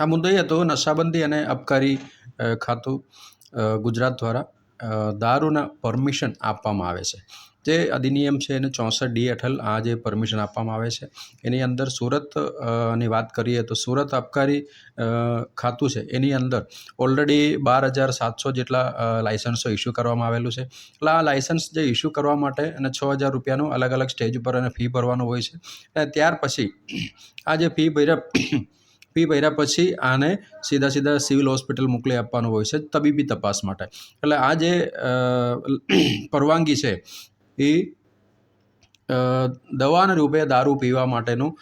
આ મુદ્દો એ હતો નશાબંધી અને અબકારી ખાતું ગુજરાત દ્વારા દારૂના પરમિશન આપવામાં આવે છે. જે અધિનિયમ છે એને ચોસઠ ડી હેઠળ આ જે પરમિશન આપવામાં આવે છે, એની અંદર સુરતની વાત કરીએ તો સુરત અબકારી ખાતું છે, એની અંદર ઓલરેડી બાર હજાર સાતસો જેટલા લાયસન્સો ઇસ્યુ કરવામાં આવેલું છે. એટલે આ લાઇસન્સ જે ઇસ્યુ કરવા માટે અને છ હજાર રૂપિયાનું અલગ અલગ સ્ટેજ ઉપર અને ફી ભરવાનું હોય છે. અને ત્યાર પછી આ જે ફી ભર્યા ફી ભર્યા પછી આને સીધા સીધા સિવિલ હોસ્પિટલ મોકલી આપવાનું હોય છે તબીબી તપાસ માટે. એટલે આ જે પરવાનગી છે, એ દવાના રૂપે દારૂ પીવા માટેનું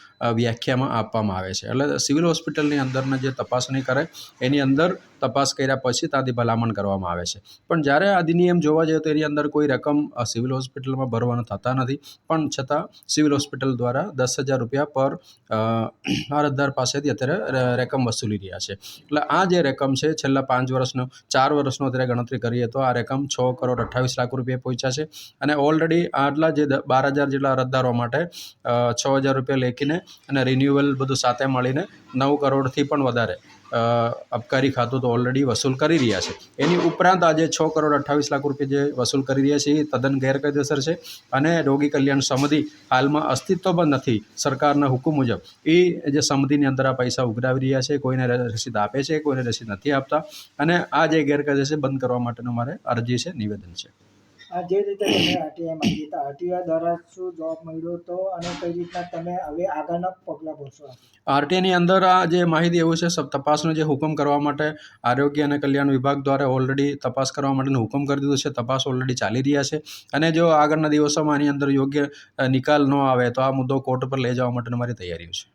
વ્યાખ્યામાં આપવામાં આવે છે. એટલે સિવિલ હોસ્પિટલની અંદરના જે તપાસણી કરે એની અંદર તપાસ કર્યા પછી ત્યાંથી ભલામણ કરવામાં આવે છે. પણ જ્યારે અધિનિયમ જોવા જઈએ તો એની અંદર કોઈ રકમ સિવિલ હોસ્પિટલમાં ભરવાના થતા નથી. પણ છતાં સિવિલ હોસ્પિટલ દ્વારા દસ હજાર રૂપિયા પર અરજદાર પાસેથી અત્યારે રકમ વસૂલી રહ્યા છે. એટલે આ જે રકમ છે, છેલ્લા પાંચ વર્ષનો, ચાર વર્ષનો અત્યારે ગણતરી કરીએ તો આ રકમ છ કરોડ અઠ્ઠાવીસ લાખ રૂપિયા પહોંચ્યા છે. અને ઓલરેડી આટલા જે બાર હજાર જેટલા અરજદારો માટે છ હજાર રૂપિયા લેખીને અને રિન્યુઅલ બધું સાથે મળીને નવ કરોડથી પણ વધારે અબકારી ખાતું તો ઓલરેડી વસૂલ કરી રહ્યા છે. એની ઉપરાંત આજે છ કરોડ અઠ્ઠાવીસ લાખ રૂપિયા જે વસૂલ કરી રહ્યા છે, એ તદ્દન ગેરકાયદેસર છે અને રોગી કલ્યાણ સમિતિ હાલમાં અસ્તિત્વ પણ નથી સરકારના હુકમ મુજબ. એ જે સમિતિની અંદર આ પૈસા ઉઘરાવી રહ્યા છે, કોઈને રસીદ આપે છે, કોઈને રસીદ નથી આપતા અને આ જે ગેરકાયદે છે, બંધ કરવા માટેનું મારે અરજી છે, નિવેદન છે. જે રીતે તમે આરટીઆઈ માંગી હતા આરટીઆઈ દ્વારા શું જોબ મળ્યો હતો અને કઈ રીતના તમે હવે આગળના પગલાં ભરશો? આરટીઆઈની અંદર આ જે માહિતી એવું છે, સબ તપાસનો જે હુકમ કરવા માટે આરોગ્ય અને કલ્યાણ વિભાગ દ્વારા ઓલરેડી તપાસ કરવા માટેનો હુકમ કરી દીધો છે, તપાસ ઓલરેડી ચાલી રહ્યા છે. અને જો આગળના દિવસોમાં આની અંદર યોગ્ય નિકાલ ન આવે તો આ મુદ્દો કોર્ટ પર લઈ જવા માટેની મારી તૈયારીઓ છે.